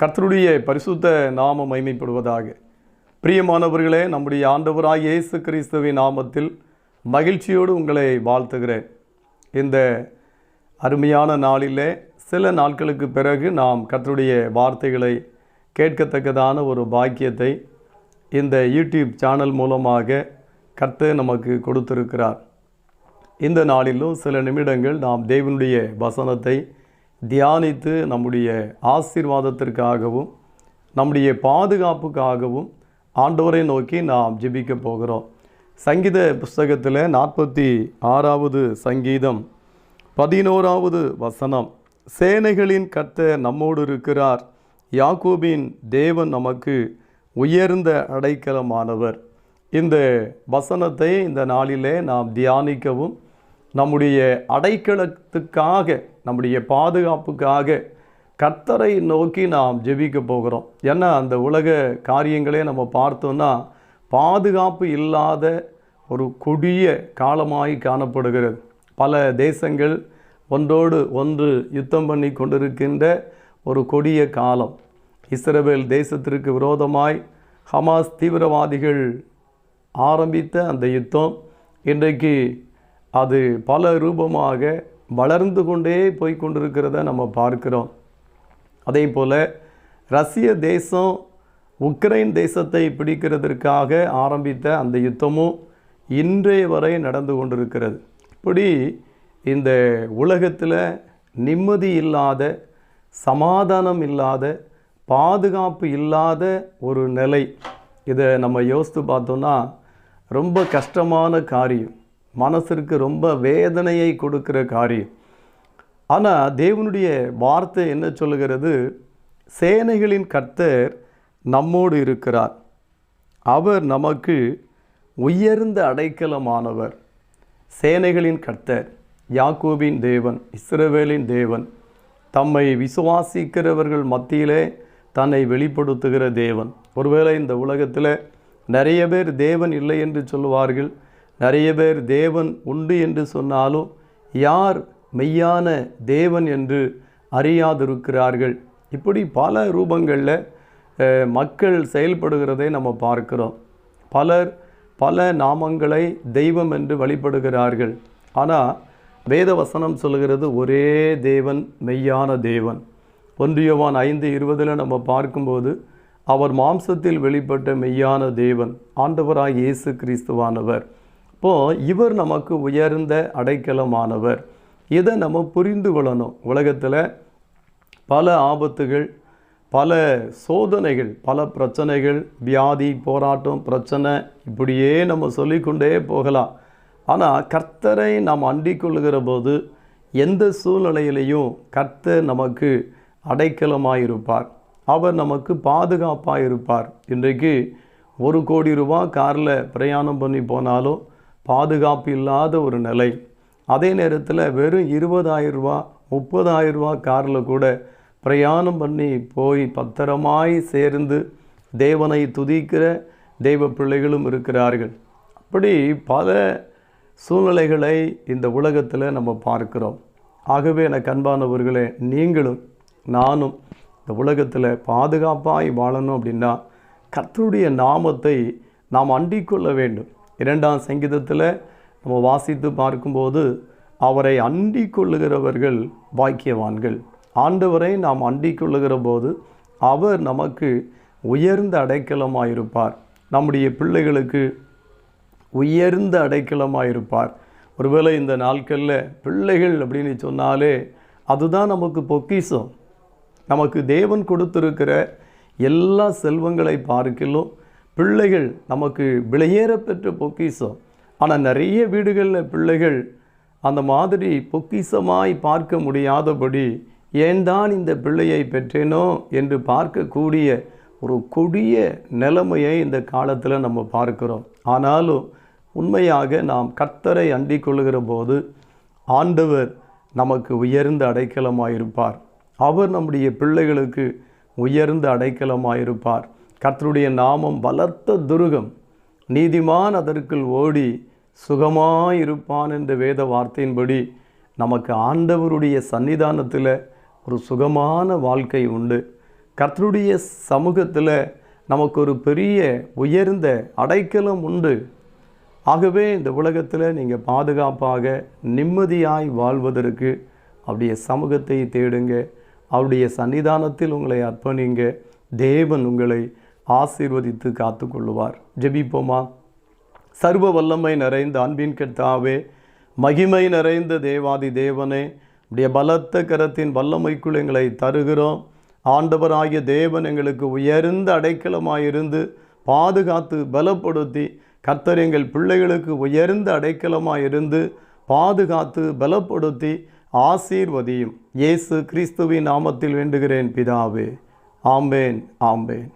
கர்த்தருடைய பரிசுத்த நாம மைமைப்படுவதாக பிரியமானவர்களே நம்முடைய ஆண்டவராக இயேசு கிறிஸ்துவின் நாமத்தில் மகிழ்ச்சியோடு உங்களை வாழ்த்துகிறேன். இந்த அருமையான நாளிலே சில நாட்களுக்கு பிறகு நாம் கர்த்தருடைய வார்த்தைகளை கேட்கத்தக்கதான ஒரு பாக்கியத்தை இந்த யூடியூப் சேனல் மூலமாக கர்த்த நமக்கு கொடுத்திருக்கிறார். இந்த நாளிலும் சில நிமிடங்கள் நாம் தேவனுடைய வசனத்தை தியானித்து நம்முடைய ஆசீர்வாதத்திற்காகவும் நம்முடைய பாதுகாப்புக்காகவும் ஆண்டவரை நோக்கி நாம் ஜெபிக்க போகிறோம். சங்கீத புஸ்தகத்தில் நாற்பத்தி ஆறாவது சங்கீதம் பதினோராவது வசனம். சேனைகளின் கத்த நம்மோடு இருக்கிறார். யாக்கோபின் தேவன் நமக்கு உயர்ந்த அடைக்கலமானவர். இந்த வசனத்தை இந்த நாளிலே நாம் தியானிக்கவும் நம்முடைய அடைக்கலத்துக்காக நம்முடைய பாதுகாப்புக்காக கர்த்தரை நோக்கி நாம் ஜெபிக்க போகிறோம். ஏன்னா அந்த உலக காரியங்களே நம்ம பார்த்தோன்னா பாதுகாப்பு இல்லாத ஒரு கொடிய காலமாய் காணப்படுகிறது. பல தேசங்கள் ஒன்றோடு ஒன்று யுத்தம் பண்ணி கொண்டிருக்கின்ற ஒரு கொடிய காலம். இஸ்ரேல் தேசத்திற்கு விரோதமாய் ஹமாஸ் தீவிரவாதிகள் ஆரம்பித்த அந்த யுத்தம் இன்றைக்கு அது பல ரூபமாக வளர்ந்து கொண்டே போய் கொண்டிருக்கிறத நம்ம பார்க்கிறோம். அதே போல் ரஷ்ய தேசம் உக்ரைன் தேசத்தை பிடிக்கிறதற்காக ஆரம்பித்த அந்த யுத்தமும் இன்றைய வரை நடந்து கொண்டிருக்கிறது. இப்படி இந்த உலகத்தில் நிம்மதி இல்லாத சமாதானம் இல்லாத பாதுகாப்பு இல்லாத ஒரு நிலை. இதை நம்ம யோசித்து பார்த்தோன்னா ரொம்ப கஷ்டமான காரியம். மனசிற்கு ரொம்ப வேதனையை கொடுக்கிற காரியம். ஆனால் தேவனுடைய வார்த்தை என்ன சொல்லுகிறது? சேனைகளின் கர்த்தர் நம்மோடு இருக்கிறார். அவர் நமக்கு உயர்ந்த அடைக்கலமானவர். சேனைகளின் கர்த்தர் யாக்கோபின் தேவன் இஸ்ரவேலின் தேவன் தம்மை விசுவாசிக்கிறவர்கள் மத்தியிலே தன்னை வெளிப்படுத்துகிற தேவன். ஒருவேளை இந்த உலகத்தில் நிறைய பேர் தேவன் இல்லை என்று சொல்லுவார்கள். நிறைய பேர் தேவன் உண்டு என்று சொன்னாலும் யார் மெய்யான தேவன் என்று அறியாதிருக்கிறார்கள்? இப்படி பல ரூபங்களில் மக்கள் செயல்படுகிறதை நம்ம பார்க்கிறோம். பலர் பல நாமங்களை தெய்வம் என்று வழிபடுகிறார்கள். ஆனால் வேதவசனம் சொல்கிறது ஒரே தேவன் மெய்யான தேவன். ஒன்றியவான் ஐந்து இருபதில் நம்ம பார்க்கும்போது அவர் மாம்சத்தில் வெளிப்பட்ட மெய்யான தேவன் ஆண்டவராக இயேசு கிறிஸ்துவானவர். இப்போது இவர் நமக்கு உயர்ந்த அடைக்கலமானவர். இதை நம்ம புரிந்து கொள்ளணும். உலகத்தில் பல ஆபத்துகள் பல சோதனைகள் பல பிரச்சனைகள் வியாதி போராட்டம் பிரச்சனை இப்படியே நம்ம சொல்லிக்கொண்டே போகலாம். ஆனால் கர்த்தரை நாம் அண்டிக் கொள்ளுகிற போது எந்த சூழ்நிலையிலையும் கர்த்தர் நமக்கு அடைக்கலமாக இருப்பார் அவர் நமக்கு பாதுகாப்பாக இருப்பார் இன்றைக்கு ஒரு கோடி ரூபா காரில் பிரயாணம் பண்ணி போனாலும் பாதுகாப்பு இல்லாத ஒரு நிலை. அதே நேரத்தில் வெறும் இருபதாயிரம் ரூபா முப்பதாயிரம் ரூபா காரில் கூட பிரயாணம் பண்ணி போய் பத்திரமாய் சேர்ந்து தேவனை துதிக்கிற தெய்வ பிள்ளைகளும் இருக்கிறார்கள். அப்படி பல சூழ்நிலைகளை இந்த உலகத்தில் நம்ம பார்க்கிறோம். ஆகவே எனக்கு அன்பானவர்களே நீங்களும் நானும் இந்த உலகத்தில் பாதுகாப்பாய் வாழணும் அப்படின்னா கர்த்தருடைய நாமத்தை நாம் அண்டிக்கொள்ள வேண்டும். இரண்டாம் சங்கீதத்தில் நம்ம வாசித்து பார்க்கும்போது அவரை அண்டி கொள்ளுகிறவர்கள் பாக்கியவான்கள். ஆண்டவரை நாம் அண்டி கொள்ளுகிற போது அவர் நமக்கு உயர்ந்த அடைக்கலமாயிருப்பார். நம்முடைய பிள்ளைகளுக்கு உயர்ந்த அடைக்கலமாக இருப்பார் ஒருவேளை இந்த நாட்களில் பிள்ளைகள் அப்படின்னு சொன்னாலே அதுதான் நமக்கு பொக்கிஷம். நமக்கு தேவன் கொடுத்துருக்கிற எல்லா செல்வங்களை பார்க்கிலும் பிள்ளைகள் நமக்கு விலையேற பெற்ற பொக்கிஷம். ஆனால் நிறைய வீடுகளில் பிள்ளைகள் அந்த மாதிரி பொக்கிஷமாய் பார்க்க முடியாதபடி ஏன் தான் இந்த பிள்ளையை பெற்றேனோ? என்று பார்க்கக்கூடிய ஒரு கொடிய நிலைமையை இந்த காலத்தில் நம்ம பார்க்கிறோம். ஆனாலும் உண்மையாக நாம் கர்த்தரை அண்டிக் கொள்கிற போது ஆண்டவர் நமக்கு உயர்ந்த அடைக்கலமாயிருப்பார். அவர் நம்முடைய பிள்ளைகளுக்கு உயர்ந்த அடைக்கலமாயிருப்பார். கர்த்தருடைய நாமம் பலத்த துருகம் நீதிமான் அதற்குள் ஓடி சுகமாயிருப்பான் என்ற வேத வார்த்தையின்படி நமக்கு ஆண்டவருடைய சன்னிதானத்தில் ஒரு சுகமான வாழ்க்கை உண்டு. கர்த்தருடைய சமூகத்தில் நமக்கு ஒரு பெரிய உயர்ந்த அடைக்கலம் உண்டு. ஆகவே இந்த உலகத்தில் நீங்கள் பாதுகாப்பாக நிம்மதியாய் வாழ்வதற்கு அவருடைய சமூகத்தை தேடுங்க. அவருடைய சன்னிதானத்தில் உங்களை அர்ப்பணிங்க. தேவன் உங்களை ஆசீர்வதித்து காத்துக்கொள்ளுவார். ஜெபிப்போமா? சர்வ வல்லமை நிறைந்த அன்பின் கெட்டாவே மகிமை நிறைந்த தேவாதி தேவனே உடைய பலத்த கரத்தின் வல்லமைக்குள் எங்களை தருகிறோம். ஆண்டவராகிய தேவன் எங்களுக்கு உயர்ந்த அடைக்கலமாயிருந்து பாதுகாத்து பலப்படுத்தி கர்த்தர் எங்கள் பிள்ளைகளுக்கு உயர்ந்த அடைக்கலமாயிருந்து பாதுகாத்து பலப்படுத்தி ஆசீர்வதியும். இயேசு கிறிஸ்துவின் நாமத்தில் வேண்டுகிறேன் பிதாவே. ஆம்பேன் ஆம்பேன்